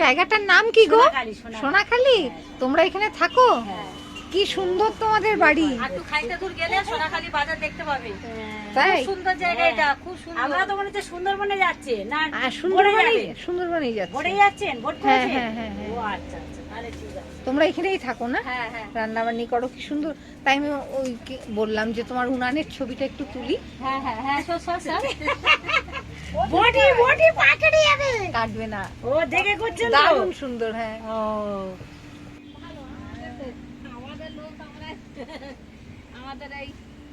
জায়গাটার নাম কি গো? সোনাখালি। সোনাখালি। তোমরা এখানে থাকো? হ্যাঁ। কি সুন্দর তোমাদের বাড়ি। একটু খাইতে দূর গেলে সোনাখালি বাজার দেখতে পাবে। তাই? সুন্দর জায়গা এটা খুব সুন্দর। আমরা তো মনে হচ্ছে সুন্দরবনে যাচ্ছে না? সুন্দরবনে সুন্দরবনে যাচ্ছে। ভোরে যাচ্ছেন? ভোট হ্যাঁ, হ্যাঁ, হ্যাঁ, হ্যাঁ। ও আচ্ছা আচ্ছা তোমরা এখানেই থাকো না? হ্যাঁ হ্যাঁ। রান্না বান্নি করো কি সুন্দর। তাই আমি ওই বললাম যে তোমার উনানের ছবিটা একটু তুলি। হ্যাঁ হ্যাঁ হ্যাঁ বডি বডি পাকেটে যাবে। কাটবে না। ও দেখে করছেন তো দারুণ সুন্দর হ্যাঁ। ও। আমাদের এই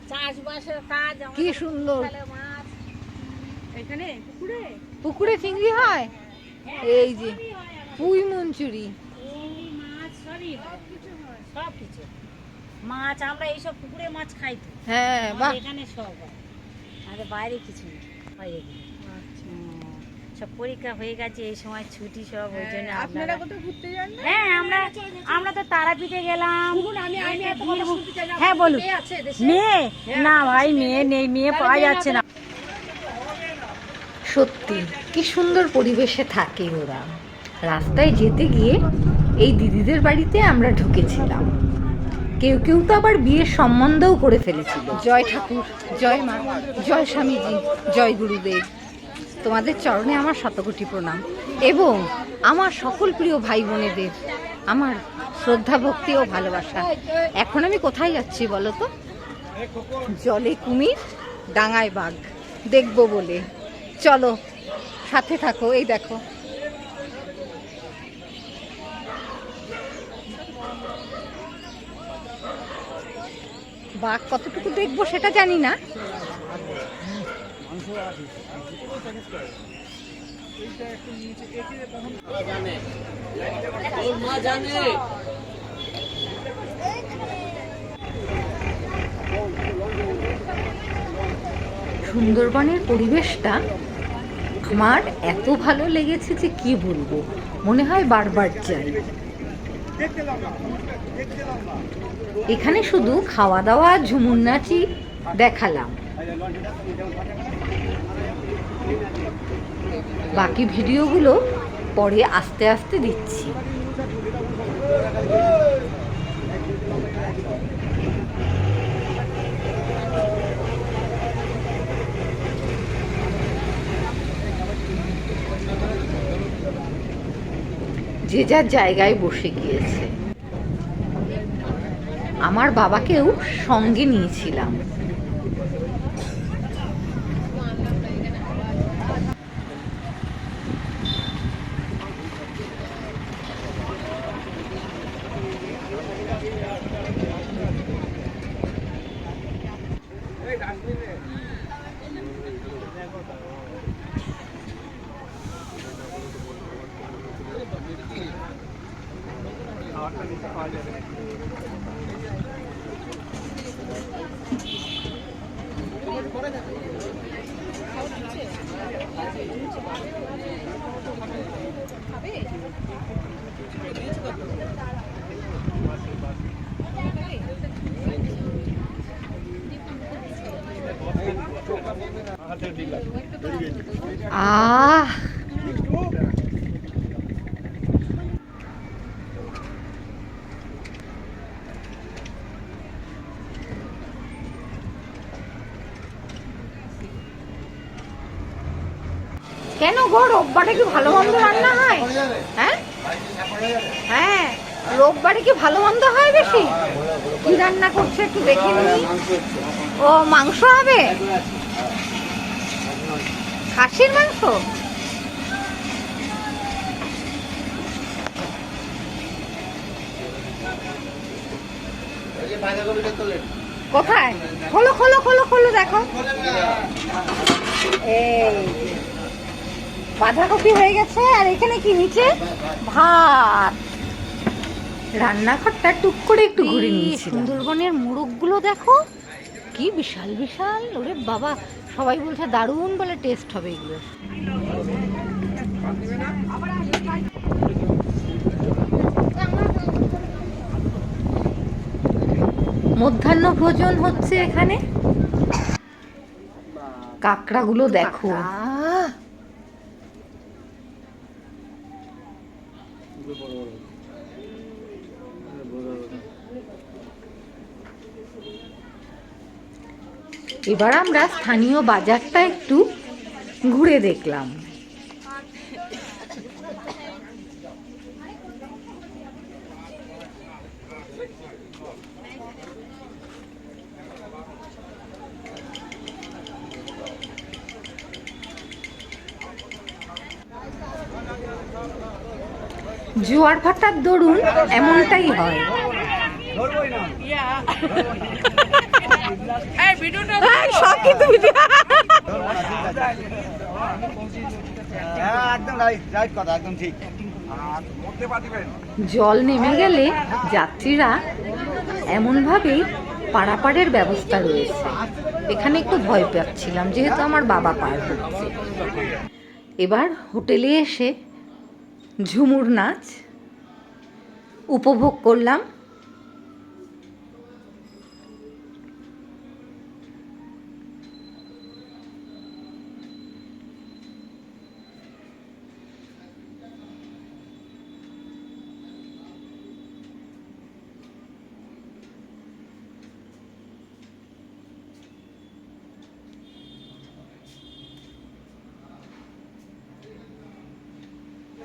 চাষবাসের কাজ কি সুন্দর। মাছ এখানে পুকুরে? পুকুরে চিংড়ি হয়? এই যে পুঁই মঞ্চুরি। মাছ সব কিছু মাছ আমরা এইসব পুকুরে মাছ খাই তো। হ্যাঁ এখানে সব হয়। আমাদের বাইরে কিছু নেই। সব পরীক্ষা হয়ে গেছে এই সময় ছুটি সব ওই জন্য আপনারা কোথাও ঘুরতে যান হ্যাঁ আমরা আমরা তো তারাপীঠে গেলাম। হ্যাঁ বলুন। মেয়ে না ভাই মেয়ে নেই মেয়ে পাওয়া যাচ্ছে না। সত্যি কি সুন্দর পরিবেশে থাকে ওরা। রাস্তায় যেতে গিয়ে এই দিদিদের বাড়িতে আমরা ঢুকেছিলাম। কেউ কেউ তো আবার বিয়ের সম্বন্ধও করে ফেলেছিল। জয় ঠাকুর জয় মা জয় স্বামীজি জয় গুরুদেব। তোমাদের চরণে আমার শতকোটি প্রণাম। এবং আমার সকল প্রিয় ভাই বোনেদের আমার শ্রদ্ধা, ভক্তি ও ভালোবাসা। এখন আমি কোথায় যাচ্ছি বলো তো? জলে কুমির, ডাঙায় বাঘ। দেখব বলে। চলো, সাথে থাকো, এই দেখো। বাঘ কতটুকু দেখব সেটা জানি না। সুন্দরবনের পরিবেশটা আমার এত ভালো লেগেছে যে কি বলব? মনে হয় বারবার যাই। এখানে শুধু খাওয়া দাওয়া ঝুমুর নাচই দেখালাম। বাকি ভিডিওগুলো পরে আস্তে আস্তে দিচ্ছি। যে যার জায়গায় বসে গিয়েছে। আমার বাবাকেও সঙ্গে নিয়েছিলাম। হবে কেন গো, রোববারে কি ভালো মন্দ রান্না হয়? হ্যাঁ? হ্যাঁ রোববারে কি ভালো মন্দ হয় বেশি? কি রান্না করছে একটু দেখে ও, মাংস হবে? খাসির মাংস? কোথায়? খোলো খোলো খোলো খোলো দেখো। এই বাঁধাকপি হয়ে গেছে আর এখানে কি নিচে? ভাত। রান্নাঘরটা টুক করে একটু ঘুরে নিয়েছি সুন্দরবনের মোরগগুলো দেখো কি বিশাল বিশাল। ওরে বাবা সবাই বলছে দারুণ বলে টেস্ট হবে এগুলো। মধ্যাহ্ন ভোজন হচ্ছে এখানে। কাঁকড়াগুলো দেখো। এবার আমরা স্থানীয় বাজারটা একটু ঘুরে দেখলাম। জোয়ার ভাটার দরুন এমনটাই হয়। সবই তুমি। হ্যাঁ একদম রাইট রাইট কথা একদম ঠিক। জল নেমে গেলে যাত্রীরা এমনভাবেই পারাপারের ব্যবস্থা রয়েছে। এখানে একটু ভয় পাচ্ছিলাম যেহেতু আমার বাবা পার হচ্ছে। এবার হোটেলে এসে ঝুমুর নাচ উপভোগ করলাম।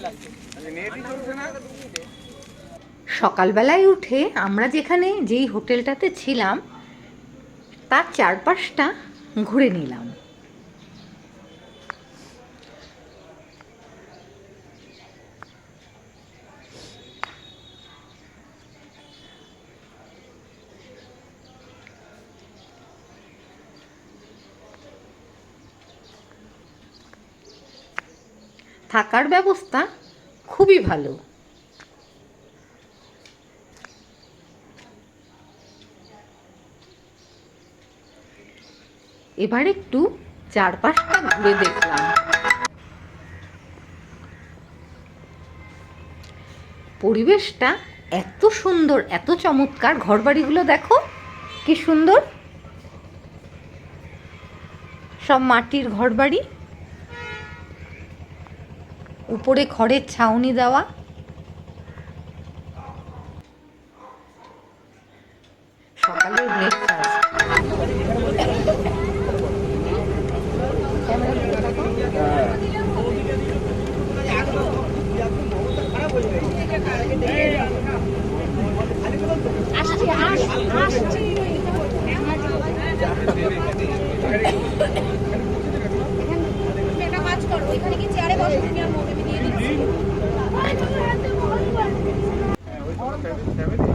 লাগানি সকালবেলায় উঠে আমরা যেখানে যেই হোটেলটাতে ছিলাম তার চারপাশটা ঘুরে নিলাম। থাকার ব্যবস্থা খুবই ভালো। এবার একটু চারপাশটা ঘুরে দেখলাম। পরিবেশটা এত সুন্দর, এত চমৎকার। ঘরবাড়িগুলো দেখো, কি সুন্দর। সব মাটির ঘরবাড়ি। উপরে খড়ের ছাউনি দেওয়া সকালের ব্রেকফাস্ট একটা কাজ করো এখানে কি চেয়ারে বসো তুমি আর মোকে আমি দিয়ে দিচ্ছি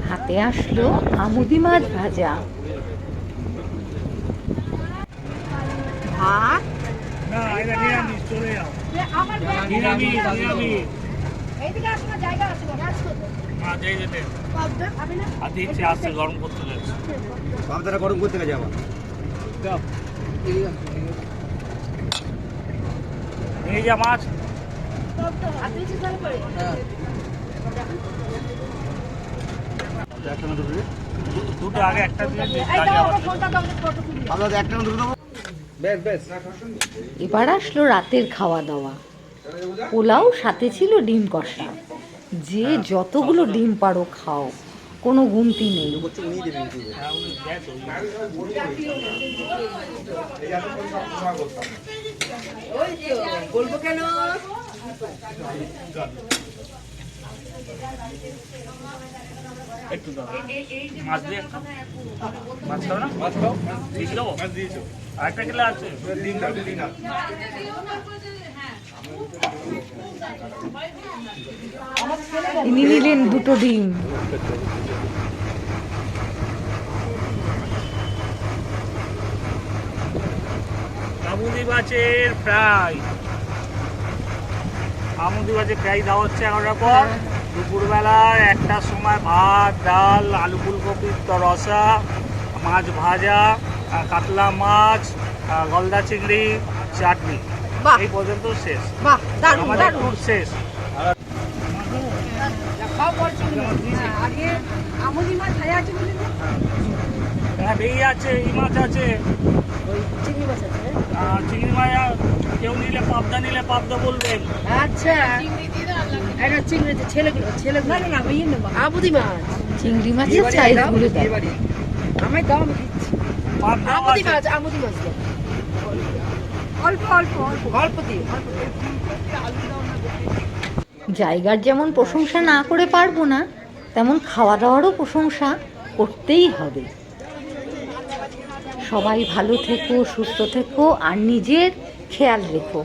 হাতে আসলো আমুদি মাছ ভাজা। ভাত? গরম করতে যাচ্ছে। গরম করতে গেছে আবার। নিয়ে যা মাছ। করে দুটো আগে একটা এবার আসলো রাতের খাওয়া দাওয়া। পোলাও সাথে ছিল ডিম কষা। যে যতগুলো ডিম পারো খাও কোনো গুমতি নেই। হ্যাঁ, উনি। একটু দাও মাছ দিয়ে খাও। মাছ খাও না? মাছ খাও? দিয়ে দেবো? আরেকটা গেলে আছে। তিনি নিলেন দুটো ডিম। আমুদি মাছের ফ্রাই। আমুদি মাছের ফ্রাই দেওয়া হচ্ছে এগারোটার পর দুপুরবেলায় একটার সময় ভাত ডাল আলু ফুলকপির রসা মাছ ভাজা কাতলা মাছ গলদা চিংড়ি চাটনি। এই পর্যন্ত শেষ। আমাদের ট্যুর শেষ। হ্যাঁ বেই আছে এই মাছ আছে। চিংড়ি মাছ কেউ নিলে পাবদা নিলে পাবদা বলবেন। আচ্ছা। এটা চিংড়ি ছেলেগুলো ছেলেগুলো না না ইয়ে নেব। আবুদি মাছ। চিংড়ি মাছের সাইজগুলো দাও আমায় দাও আমি দিচ্ছি। পাবদা মাছ আমুদি মাছ অল্প অল্প অল্প। অল্প দিও জায়গার যেমন প্রশংসা না করে পারব না তেমন খাওয়া দাওয়ারও প্রশংসা করতেই হবে। সবাই ভালো থেকো সুস্থ থেকো আর নিজের খেয়াল রেখো।